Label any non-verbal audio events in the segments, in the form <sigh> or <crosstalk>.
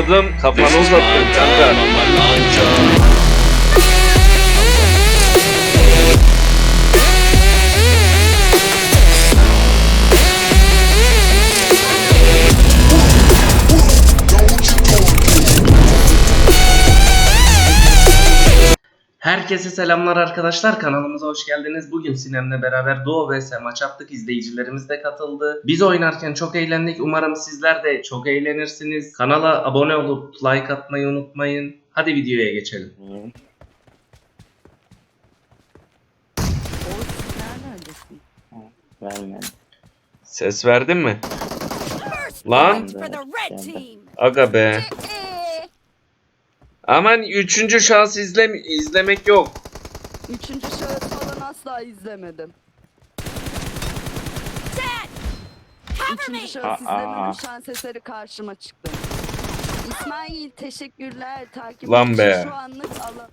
atıyordum. Kafanı uzattın kanka. Herkese selamlar arkadaşlar. Kanalımıza hoş geldiniz. Bugün Sinem'le beraber Doğu vs maç yaptık. İzleyicilerimiz de katıldı. Biz oynarken çok eğlendik. Umarım sizler de çok eğlenirsiniz. Kanala abone olup like atmayı unutmayın. Hadi videoya geçelim. Vermedi. Ses verdin mi? Lan. Aga be. Aman üçüncü şans izle izlemek yok. Üçüncü şahıs falan asla izlemedim. Üçüncü şahıs Aa. izlemedim. Şans eseri karşıma çıktı. İsmail teşekkürler. Takip Lan için be. Şu anlık ala...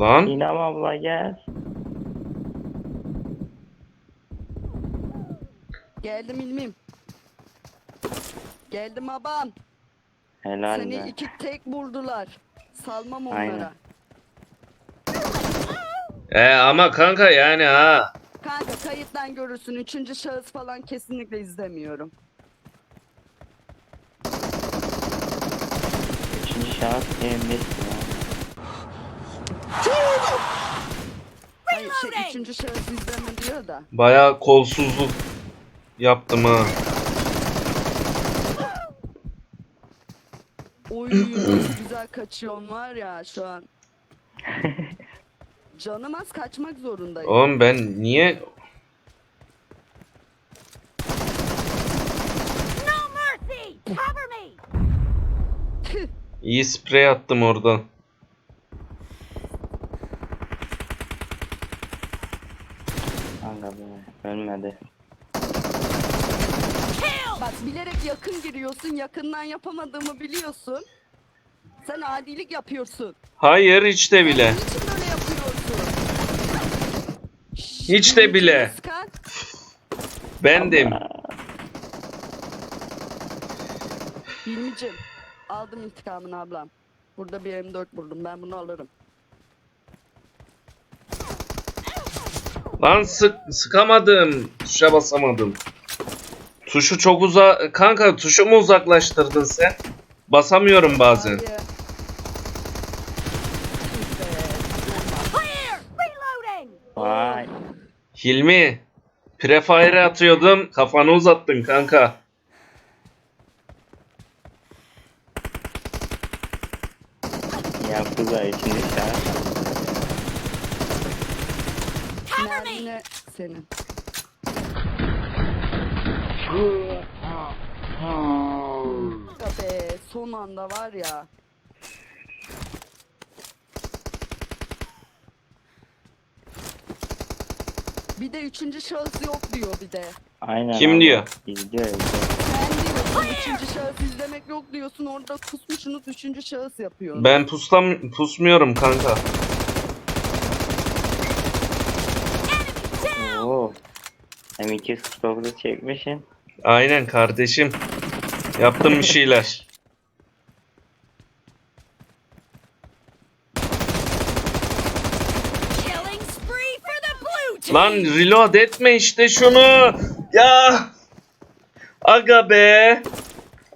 Lan. İrem abla gel. Geldim ilmim. Geldim abam. Helal Seni be. iki tek vurdular. Salmam onlara. Aynen. E ama kanka yani ha. Kanka kayıttan görürsün. Üçüncü şahıs falan kesinlikle izlemiyorum. Üçüncü şahıs elindesin ya. Hayır şey Reloading. üçüncü şahıs izleme diyor da. Baya kolsuzluk yaptım ha. Oy nasıl güzel kaçıyorsun var ya şu an. <laughs> Canım az kaçmak zorundayım. Oğlum ben niye No mercy. Cover me. iyi sprey attım oradan. Kanka be. Ölmedi. Bilerek yakın giriyorsun, yakından yapamadığımı biliyorsun. Sen adilik yapıyorsun. Hayır hiç de bile. Niçin böyle yapıyorsun? Hiç de bile. sıkan. Bendim. Hilmicim, aldım intikamını ablam. Burada bir M4 buldum, ben bunu alırım. Lan sık sıkamadım. Tuşa basamadım. Tuşu çok uza... Kanka tuşu mu uzaklaştırdın sen? Basamıyorum bazen. Vay. Hilmi. Prefire atıyordum. Kafanı uzattın kanka. Üçüncü şahıs. Cover me. Mermine senin. Be, son anda var ya. Bir de üçüncü şahıs yok diyor bir de. Aynen Kim diyor? İzliyor. Sen diyorsun üçüncü şahıs izlemek yok diyorsun orada kusmuşsunuz üçüncü şahıs yapıyorsun. Ben puslam pusmuyorum kanka. Oo. M249'u çekmişsin. Aynen kardeşim. Yaptım bir şeyler. Lan reload etme işte şunu. Ya. Aga be.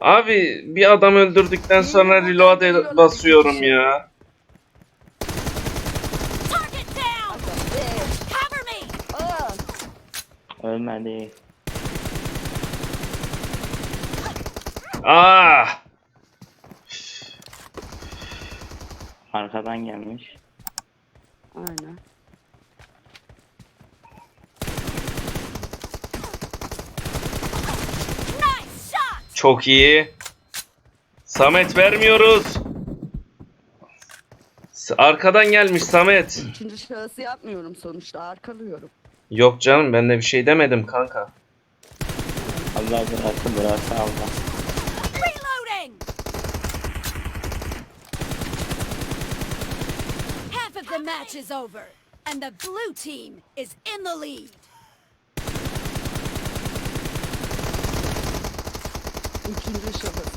Abi bir adam öldürdükten sonra reload basıyorum ya. Ölmedi. Ah. Arkadan gelmiş. Aynen. Nice shot. Çok iyi. Samet vermiyoruz. Arkadan gelmiş Samet. Üçüncü şahısı yapmıyorum sonuçta arkalıyorum. Yok canım ben de bir şey demedim kanka. Allah burası burası Allah. Reloading. Half of the match is over, and the blue team is in the lead.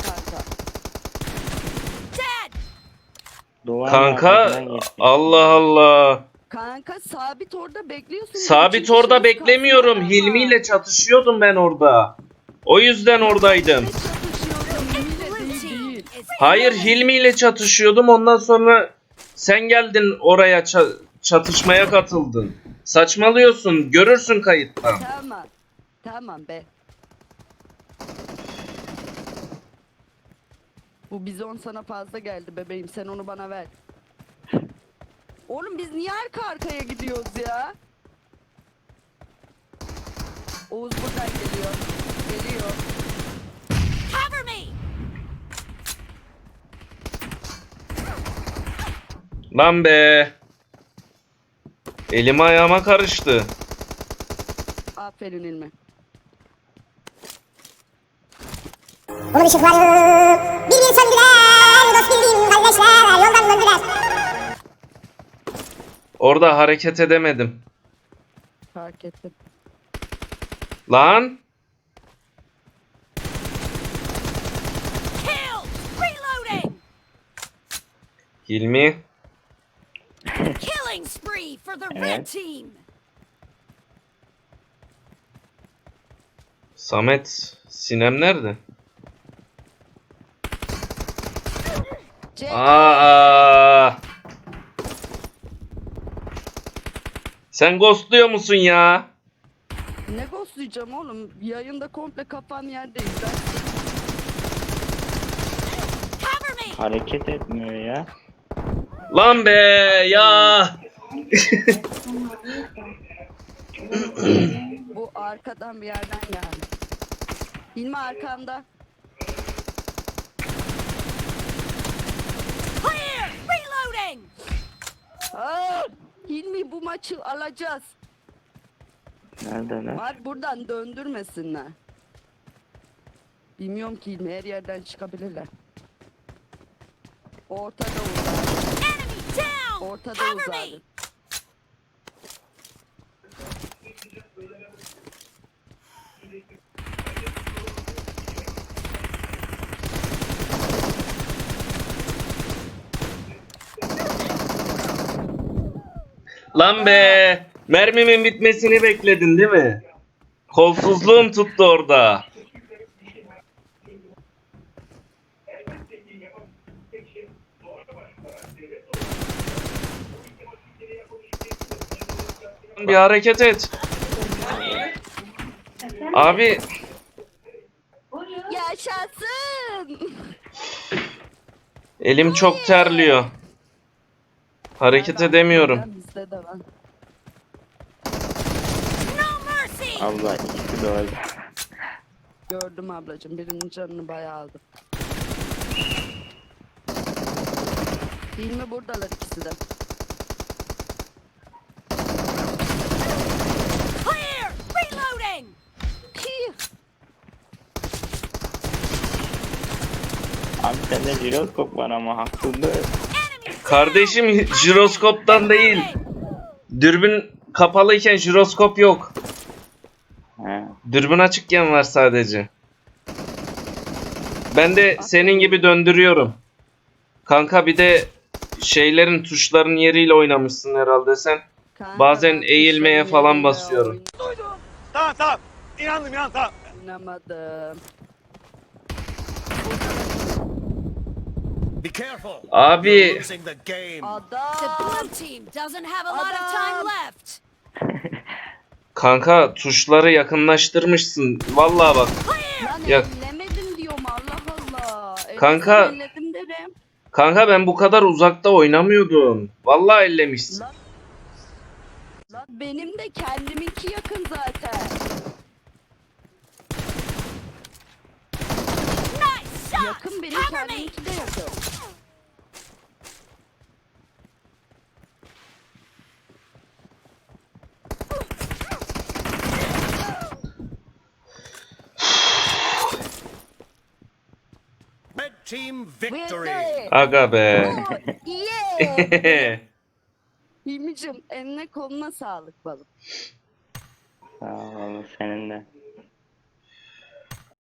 Kanka. Dead! Duvarın Kanka arkasından geçti. Allah Allah. Kanka sabit orada bekliyorsun. Sabit orada beklemiyorum. Hilmi ile çatışıyordum ben orada. O yüzden oradaydım. Ne çatışıyordun? Hilmiyle Blue değil team değil. is Hayır Hilmi ile çatışıyordum. Ondan sonra sen geldin oraya ça- çatışmaya katıldın. Saçmalıyorsun. Görürsün kayıttan. Tamam. Tamam be. Bu bizon sana fazla geldi bebeğim. Sen onu bana ver. Oğlum biz niye arka arkaya gidiyoruz ya? Oğuz buradan geliyor. Geliyor. Lan be. Elim ayağıma karıştı. Aferin İlmi. Bunun ışıkları bir bir söndüler Dost bildiğim kardeşler yoldan döndüler Orada hareket edemedim. Fark ettim. Lan. Kill! Reloading! Hilmi. Killing spree for the red Evet. team! Samet. Sinem nerede? Aa. Sen ghostluyor musun ya? ne ghostlayacağım oğlum? Yayında komple kafam yerdeyiz. Ben Cover me! Hareket etmiyor ya. Lan be ya. bu arkadan bir yerden geldi. İlmi arkamda. Clear! Reloading! Aa, Hilmi bu maçı alacağız. Nerede lan? Var buradan döndürmesinler. Bilmiyorum ki Hilmi her yerden çıkabilirler. Ortada uzak. Ortada uzak. Lan be. Mermimin bitmesini bekledin değil mi? Kolsuzluğum tuttu orada. Bir hareket et. Abi Yaşasın. elim çok terliyor. Hareket edemiyorum. Allah ikisi de öldü. Gördüm ablacığım. Birinin canını bayağı aldım. Hilmi buradalar ikisi de. Clear! Reloading! Pih. Abi sende jiroskop var ama. Enemy Kardeşim jiroskoptan değil. Dürbün kapalıyken jiroskop yok. He. Dürbün açıkken var sadece. Ben de senin gibi döndürüyorum. Kanka bir de şeylerin tuşların yeriyle oynamışsın herhalde sen. Bazen eğilmeye falan basıyorum. Tamam tamam. İnandım inandım tamam. Oynamadım. Be careful. Abi You're losing the game. The Adam. blue team doesn't have a lot of time Adam. Left. kanka tuşları yakınlaştırmışsın. Vallahi bak. Lan Ya- ellemedim diyorum Allah Allah. Ellesem Kanka- Elledim derim. Kanka ben bu kadar uzakta oynamıyordum. Vallahi ellemişsin. Lan, lan benim de kendiminki yakın zaten. Nice shot! Yakın benim Cover me! kendiminki de yakın. Red team victory. Aga be. Yeah. Ah. <laughs> Hilmi'cim eline koluna sağlık balım. Sağ ol senin de.